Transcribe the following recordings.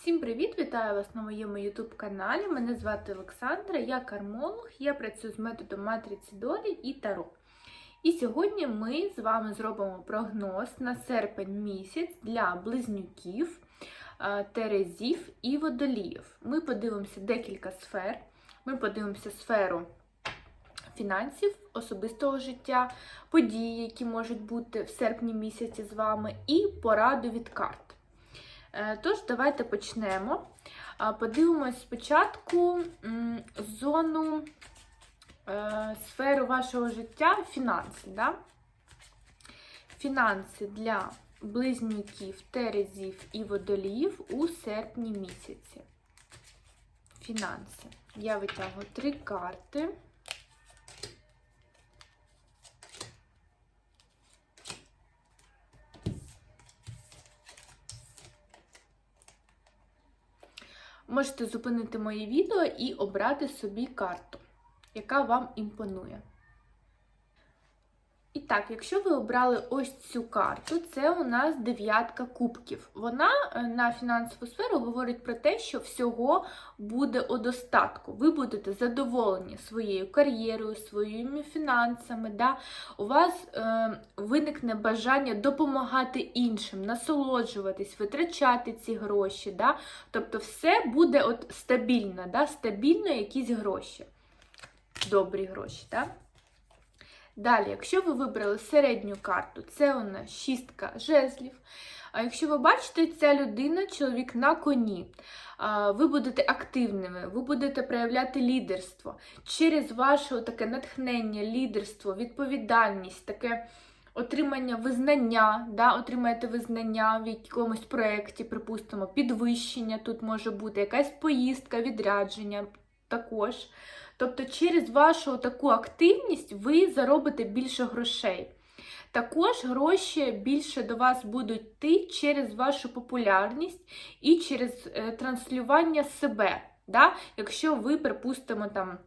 Всім привіт! Вітаю вас на моєму YouTube каналі. Мене звати Олександра, я кармолог, я працюю з методом матриці долі і таро. І сьогодні ми з вами зробимо прогноз на серпень місяць для близнюків, е, терезів і водоліїв. Ми подивимося декілька сфер. Ми подивимося сферу фінансів, особистого життя, події, які можуть бути в серпні місяці з вами, і пораду від карт. Е, Тож, давайте почнемо. Подивимось спочатку зону е, сферу вашого життя, фінанси. Да? Фінанси для близнюків, терезів і водоліїв у серпні місяці. Фінанси. Я витягую три карти. Можете зупинити моє відео і обрати собі карту, яка вам імпонує. Так, якщо ви обрали ось цю карту, це у нас дев'ятка кубків. Вона е, на фінансову сферу говорить про те, що всього буде у достатку. Ви будете задоволені своєю кар'єрою, своїми фінансами. Да? У вас е, виникне бажання допомагати іншим, насолоджуватись, витрачати ці гроші. Да? Тобто, все буде от стабільно, да? стабільно якісь гроші. Добрі гроші. Да? Далі, якщо ви вибрали середню карту, це у нас шістка жезлів. А якщо ви бачите, ця людина, чоловік на коні, ви будете активними, ви будете проявляти лідерство. Через ваше таке натхнення, лідерство, відповідальність, таке отримання визнання, да, отримаєте визнання в якомусь проєкті, припустимо, підвищення тут може бути, якась поїздка, відрядження також. Тобто, через вашу таку активність ви заробите більше грошей. Також гроші більше до вас будуть йти через вашу популярність і через е, транслювання себе. Да? Якщо ви, припустимо, там.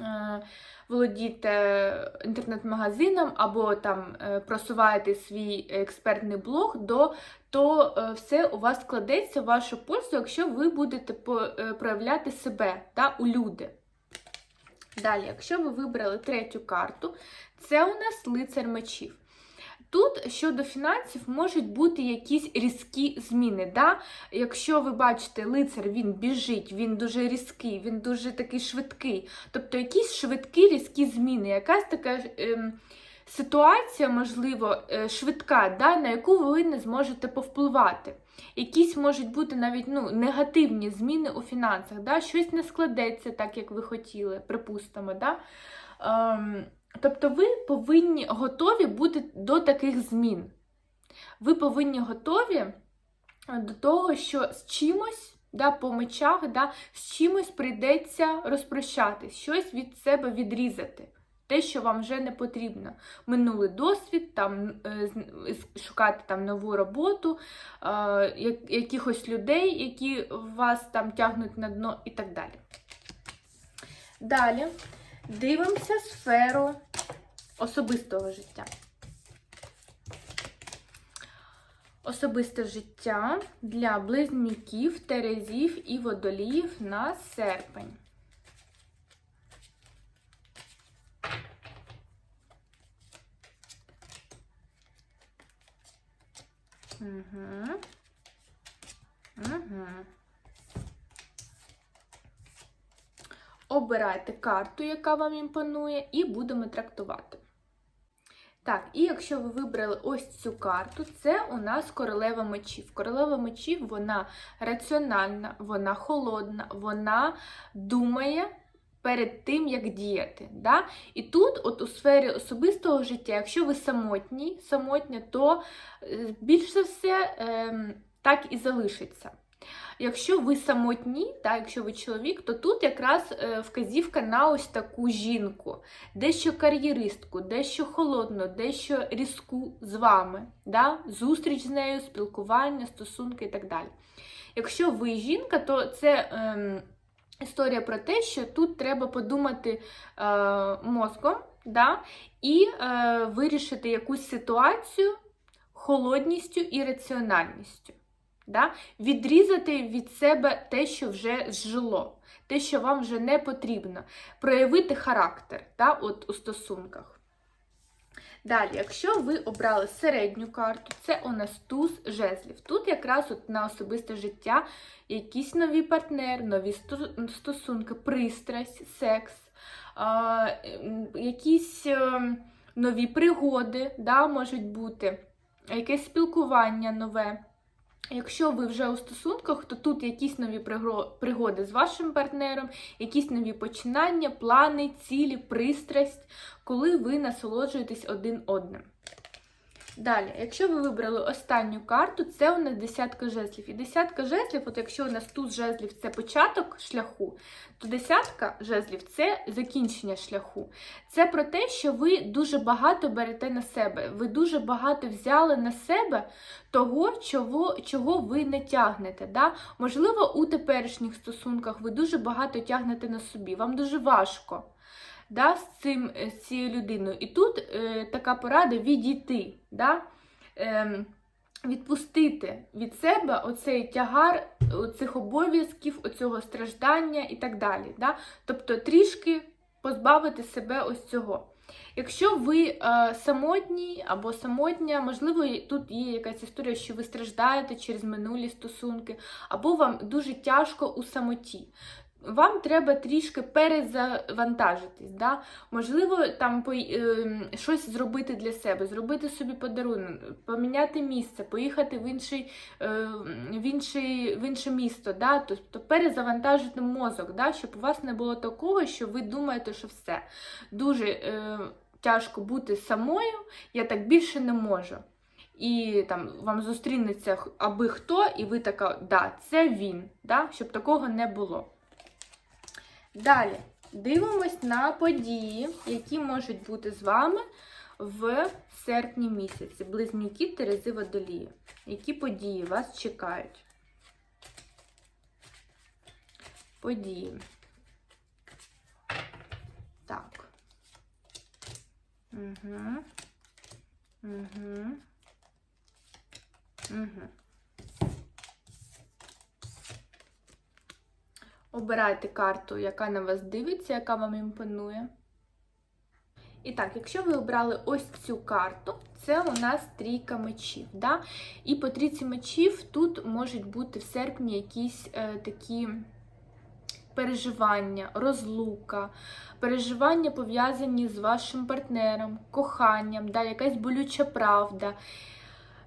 е, Володієте інтернет-магазином або там е, просуваєте свій експертний блог, до, то все у вас складеться в вашу пользу, якщо ви будете проявляти себе да, у люди. Далі, якщо ви вибрали третю карту, це у нас лицар мечів. Тут щодо фінансів можуть бути якісь різкі зміни. Да? Якщо ви бачите, лицар він біжить, він дуже різкий, він дуже такий швидкий. Тобто якісь швидкі різкі зміни, якась така ем, ситуація, можливо, е, швидка, да? на яку ви не зможете повпливати. Якісь можуть бути навіть ну, негативні зміни у фінансах, да? щось не складеться так, як ви хотіли, припустимо. Да? Ем, тобто ви повинні готові бути до таких змін. Ви повинні готові до того, що з чимось да, по мечах, да, з чимось прийдеться розпрощатись, щось від себе відрізати. Те, що вам вже не потрібно. Минулий досвід, там, е, з- шукати там нову роботу, е, якихось людей, які вас там тягнуть на дно і так далі. Далі дивимося сферу особистого життя. Особисте життя для близнюків, терезів і водоліїв на серпень. Угу. Обирайте карту, яка вам імпонує, і будемо трактувати. Так, і якщо ви вибрали ось цю карту, це у нас королева мечів. Королева мечів, вона раціональна, вона холодна, вона думає перед тим, як діяти. Да? І тут, от у сфері особистого життя, якщо ви самотні, самотня, то е, більш за все ем, так і залишиться. Якщо ви самотні, так, якщо ви чоловік, то тут якраз е, вказівка на ось таку жінку, дещо кар'єристку, дещо холодну, дещо різку з вами, да? зустріч з нею, спілкування, стосунки і так далі. Якщо ви жінка, то це ем, історія про те, що тут треба подумати е, мозком да? і е, вирішити якусь ситуацію холодністю і раціональністю. Да? Відрізати від себе те, що вже зжило, те, що вам вже не потрібно. Проявити характер да? От у стосунках. Далі, якщо ви обрали середню карту, це у нас туз жезлів. Тут якраз от на особисте життя якісь нові партнери, нові стосунки, пристрасть, секс, якісь е, нові пригоди, да, можуть бути, якесь спілкування нове. Якщо ви вже у стосунках, то тут якісь нові пригоди з вашим партнером, якісь нові починання, плани, цілі, пристрасть, коли ви насолоджуєтесь один одним. Далі, якщо ви вибрали останню карту, це у нас десятка жезлів. І десятка жезлів, от якщо у нас тут жезлів це початок шляху, то десятка жезлів це закінчення шляху. Це про те, що ви дуже багато берете на себе. Ви дуже багато взяли на себе того, чого, чого ви не тягнете. Да? Можливо, у теперішніх стосунках ви дуже багато тягнете на собі. Вам дуже важко да, з, цим, е, з цією людиною. І тут е, така порада відійти, да? ем, відпустити від себе оцей тягар цих обов'язків, оцього страждання і так далі. Да? Тобто трішки позбавити себе ось цього. Якщо ви е, самотній або самотня, можливо, тут є якась історія, що ви страждаєте через минулі стосунки, або вам дуже тяжко у самоті. Вам треба трішки перезавантажитись. Да? Можливо, там по, е, щось зробити для себе, зробити собі подарунок, поміняти місце, поїхати в інший, е, в інший, в інше місто, да? тобто перезавантажити мозок, да? щоб у вас не було такого, що ви думаєте, що все. Дуже е, тяжко бути самою, я так більше не можу. І там вам зустрінеться аби хто, і ви така, да, це він, да? щоб такого не було. Далі дивимось на події, які можуть бути з вами в серпні місяці. Близнюки Терези Водолії. Які події вас чекають? Події. Так. Угу. Угу. Угу. Обирайте карту, яка на вас дивиться, яка вам імпонує. І так, якщо ви обрали ось цю карту, це у нас трійка мечів. Да? І по трійці мечів тут можуть бути в серпні якісь е, такі переживання, розлука, переживання пов'язані з вашим партнером, коханням, да? якась болюча правда,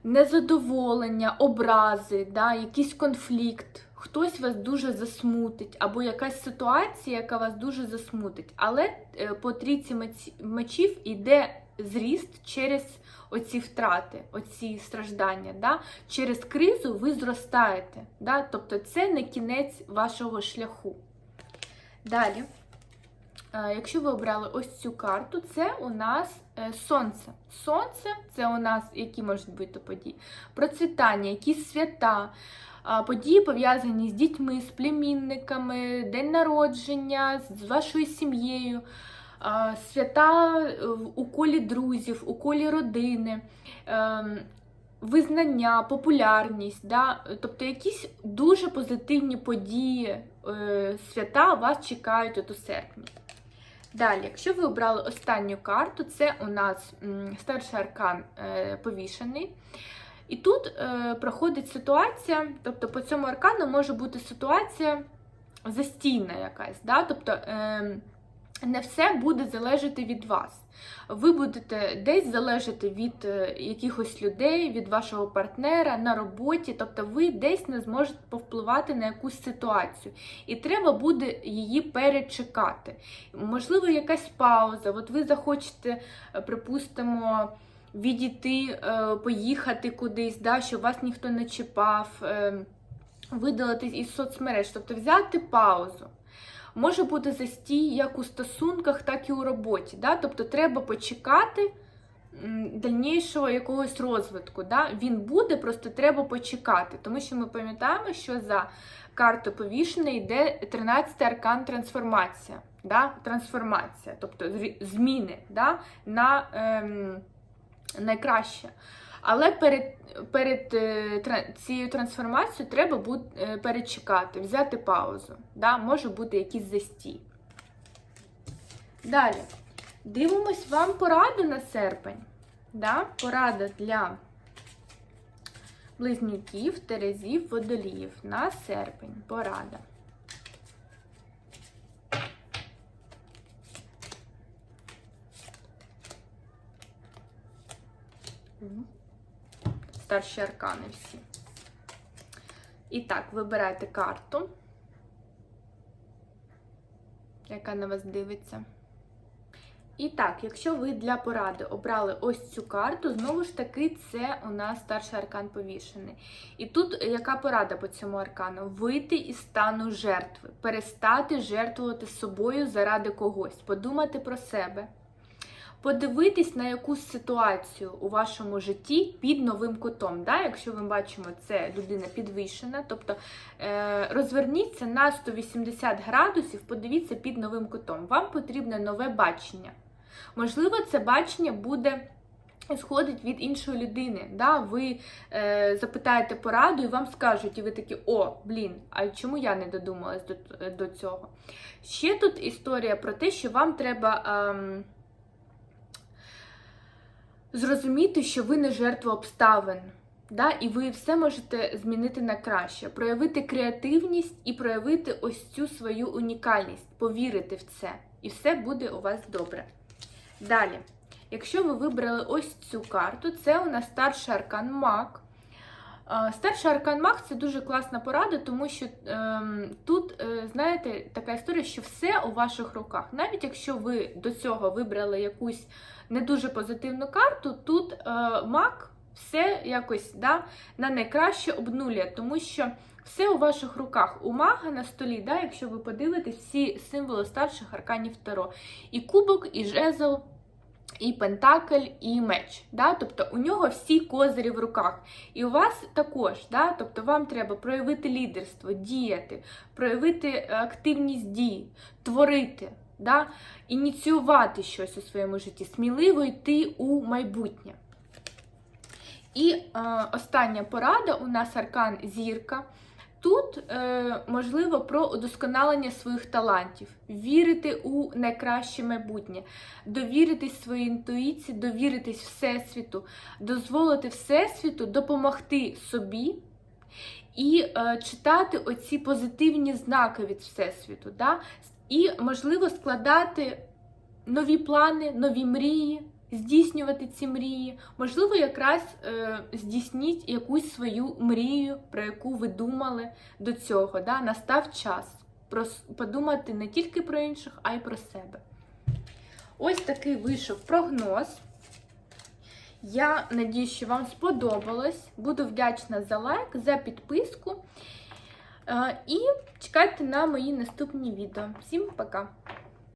незадоволення, образи, да? якийсь конфлікт. Хтось вас дуже засмутить, або якась ситуація, яка вас дуже засмутить. Але е, по трійці мечів іде зріст через оці втрати, оці страждання. Да? Через кризу ви зростаєте. Да? Тобто це не кінець вашого шляху. Далі, якщо ви обрали ось цю карту, це у нас е, сонце. Сонце це у нас які можуть бути події? Процвітання, якісь свята. Події пов'язані з дітьми, з племінниками, день народження, з вашою сім'єю, свята е, у колі друзів, у колі родини, ем, визнання, популярність. Да? Тобто якісь дуже позитивні події, е, свята вас чекають от у серпні. Далі, якщо ви обрали останню карту, це у нас старший аркан е, повішений. І тут е, проходить ситуація, тобто по цьому аркану може бути ситуація застійна якась. Да? Тобто е, не все буде залежати від вас. Ви будете десь залежати від е, якихось людей, від вашого партнера на роботі, тобто ви десь не зможете повпливати на якусь ситуацію. І треба буде її перечекати. Можливо, якась пауза. От ви захочете, е, припустимо, відійти, е, поїхати кудись, да, щоб вас ніхто не чіпав, е, видалитись із соцмереж, тобто взяти паузу. Може бути застій як у стосунках, так і у роботі. Да? Тобто треба почекати дальнішого якогось розвитку. Да? Він буде, просто треба почекати, тому що ми пам'ятаємо, що за карту повішеної йде 13-й аркан трансформація. Да? Трансформація, тобто зміни да? на ем, найкраще. Але перед, перед е, цією трансформацією треба буде перечекати, взяти паузу. Да? Може бути якийсь застій. Далі. Дивимось вам пораду на серпень. Да? Порада для близнюків, терезів, водоліїв на серпень. Порада. Старші аркани всі. І так, вибирайте карту, яка на вас дивиться. І так, якщо ви для поради обрали ось цю карту, знову ж таки, це у нас старший аркан повішений. І тут яка порада по цьому аркану? Вийти із стану жертви, перестати жертвувати собою заради когось, подумати про себе, подивитись на якусь ситуацію у вашому житті під новим кутом. Да? Якщо ми бачимо, це людина підвищена, тобто е, розверніться на 180 градусів, подивіться під новим кутом. Вам потрібне нове бачення. Можливо, це бачення буде. Сходить від іншої людини. Да? Ви е, запитаєте пораду, і вам скажуть, і ви такі, о, блін, а чому я не додумалась до, до цього? Ще тут історія про те, що вам треба ем, зрозуміти, що ви не жертва обставин. Да? І ви все можете змінити на краще, проявити креативність і проявити ось цю свою унікальність, повірити в це. І все буде у вас добре. Далі, якщо ви вибрали ось цю карту, це у нас старший аркан Маг. Старший аркан Маг це дуже класна порада, тому що ем, тут, е, знаєте, така історія, що все у ваших руках. Навіть якщо ви до цього вибрали якусь не дуже позитивну карту, тут е, маг все якось да, на найкраще обнулює, тому що все у ваших руках. У мага на столі, да, якщо ви подивитесь, всі символи старших арканів Таро. І кубок, і жезл, і пентакль, і меч. Да? Тобто у нього всі козирі в руках. І у вас також, да? тобто вам треба проявити лідерство, діяти, проявити активність дій, творити, да? ініціювати щось у своєму житті, сміливо йти у майбутнє. І е, остання порада у нас аркан зірка. Тут е, можливо про удосконалення своїх талантів, вірити у найкраще майбутнє, довіритись своїй інтуїції, довіритись Всесвіту, дозволити Всесвіту допомогти собі і е, читати оці позитивні знаки від Всесвіту. Да? І, можливо, складати нові плани, нові мрії здійснювати ці мрії. Можливо, якраз е, здійсніть якусь свою мрію, про яку ви думали до цього. Да? Настав час подумати не тільки про інших, а й про себе. Ось такий вийшов прогноз. Я надію, що вам сподобалось. Буду вдячна за лайк, за підписку. Е, і чекайте на мої наступні відео. Всім пока!